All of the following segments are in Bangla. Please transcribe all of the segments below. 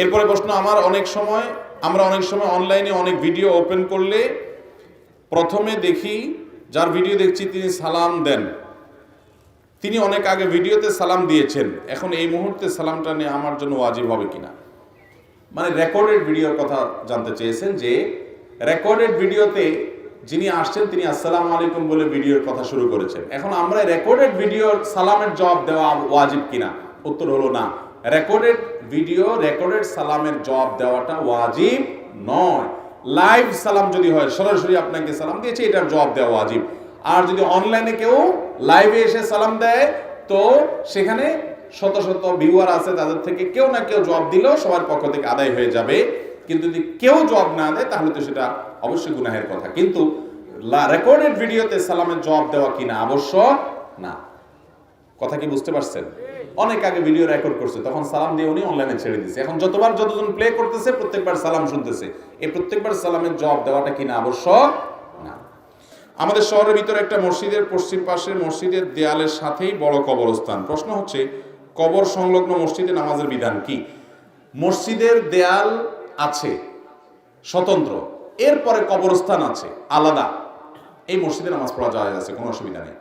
এরপরে প্রশ্ন, আমার অনেক সময়, আমরা অনেক সময় অনলাইনে অনেক ভিডিও ওপেন করলে প্রথমে দেখি যার ভিডিও দেখছি তিনি সালাম দেন। তিনি অনেক আগে ভিডিওতে সালাম দিয়েছেন। এখন এই মুহূর্তে সালামটা নিয়ে আমার জন্য ওয়াজিব হবে কিনা? মানে রেকর্ডেড ভিডিওর কথা জানতে চেয়েছেন যে রেকর্ডেড ভিডিওতে যিনি আসছেন, তিনি আসসালামু আলাইকুম বলে ভিডিওর কথা শুরু করেছেন। এখন আমরা রেকর্ডেড ভিডিওর সালামের জবাব দেওয়া ওয়াজিব কিনা? উত্তর হলো না। রেকর্ডেড ভিডিও রেকর্ডেড সালামের জবাব দেওয়াটা ওয়াজিব নয়। লাইভ সালাম যদি হয়, সরাসরি আপনাকে সালাম দিয়েছে, এটার জবাব দেওয়া ওয়াজিব। আর যদি অনলাইনে কেউ লাইভে এসে সালাম দেয়, তো সেখানে শত শত ভিউয়ার আছে, তাদের থেকে কেউ না কেউ জবাব দিলেও সবার পক্ষ থেকে আদায় হয়ে যাবে। কিন্তু যদি কেউ জবাব না দেয়, তাহলে তো সেটা অবশ্যই গুনাহের কথা। কিন্তু রেকর্ডেড ভিডিওতে সালামের জবাব দেওয়া কিনা আবশ্যক না। কথা কি বুঝতে পারছেন? অনেক আগে ভিডিও রেকর্ড করছে, তখন সালাম দিয়ে উনি অনলাইনে ছেড়ে দিছে। এখন যতবার যতজন প্লে করতেছে, প্রত্যেকবার সালাম শুনতেছে। এই প্রত্যেকবার সালামের জবাব দেওয়াটা কিনা আবশ্যক? না। আমাদের শহরের ভিতরে একটা মসজিদের পশ্চিম পাশের মসজিদের দেয়ালের সাথেই বড় কবরস্থান। প্রশ্ন হচ্ছে, কবর সংলগ্ন মসজিদে নামাজের বিধান কি? মসজিদের দেয়াল আছে, স্বতন্ত্র। এরপরে কবরস্থান আছে, আলাদা। এই মসজিদে নামাজ পড়া যায় আছে, কোনো অসুবিধা নেই।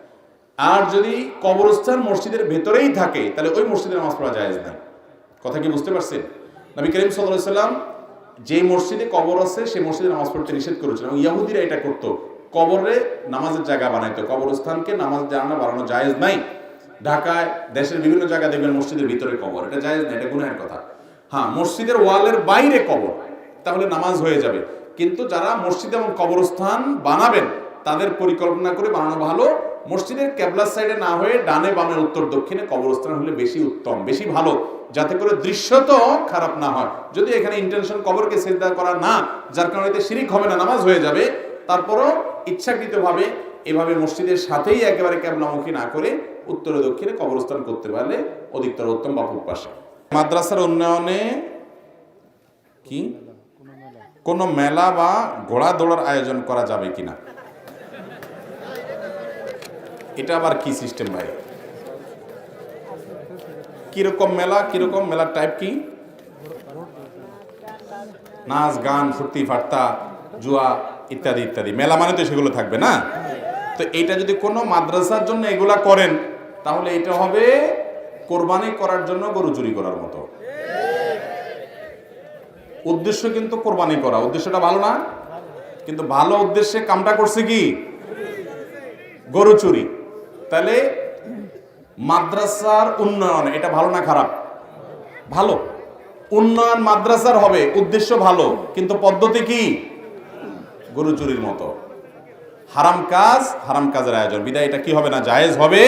আর যদি কবরস্থান মসজিদের ভেতরেই থাকে, তাহলে ওই মসজিদে নামাজ পড়া যায় নাই কথা কি বুঝতে পারছেন? নবী করিম সাল্লাম যে মসজিদে কবর আছে, সেই মসজিদে নামাজ পড়তে নিষেধ করেছিল এবং ইয়াহুদিরা এটা করতো। কবরে নামাজের জায়গা বানাইতো, কবরস্থানকে নামাজ জানা বানানো জায়েজ নাই। ঢাকায়, দেশের বিভিন্ন জায়গায় দেখবেন মসজিদের ভিতরে কবর, এটা জায়েজ না, এটা গুনাহের কথা। হ্যাঁ মসজিদের ওয়ালের বাইরে কবর, তাহলে নামাজ হয়ে যাবে। কিন্তু যারা মসজিদ এবং কবরস্থান বানাবেন, তাদের পরিকল্পনা করে বানানো ভালো মসজিদের ক্যাবলার সাইডে না হয়ে ডানে বামে উত্তর দক্ষিণে কবরস্থান হলে বেশি উত্তম, বেশি ভালো। যাতে করে দৃশ্য তো খারাপ না হয়। যদি এখানে ইন্টেনশন কবরকে সেজদা করা না, যার কারণে এতে শিরিক হবে না, নামাজ হয়ে যাবে, তারপরও ইচ্ছাকৃতভাবে এভাবে মসজিদের সাথেই একেবারে ক্যাবলামুখী না করে উত্তরে দক্ষিণে কবরস্থান করতে পারলে অধিকতর উত্তম বাপুর পাশে। মাদ্রাসার উন্নয়নে কি? কোনো মেলা বা ঘোড়া দৌড়ার আয়োজন করা যাবে কিনা? এটা আবার কি সিস্টেম ভাই? কীরকম মেলা, কীরকম মেলার টাইপ কি? নাচ, গান, ফুর্তি, ফার্তা, জুয়া ইত্যাদি ইত্যাদি। মেলা মানে তো সেগুলো থাকবে না? তো এটা যদি কোনো মাদ্রাসার জন্য এগুলা করেন, তাহলে এটা হবে কোরবানি করার জন্য গরু চুরি করার মতো। উদ্দেশ্য কিন্তু কোরবানি করা। উদ্দেশ্যটা ভালো না? কিন্তু ভালো উদ্দেশ্যে কামটা করছে কি? গরু চুরি। তাহলে মাদ্রাসার উন্নয়ন, এটা ভালো না খারাপ? ভালো। উন্নয়ন মাদ্রাসার হবে, উদ্দেশ্য ভালো, কিন্তু পদ্ধতি কি? গরু চুরির মতো। হারাম কাজ, হারাম কাজের আয়োজন। বিদায়, এটা কি হবে না? জায়েজ হবে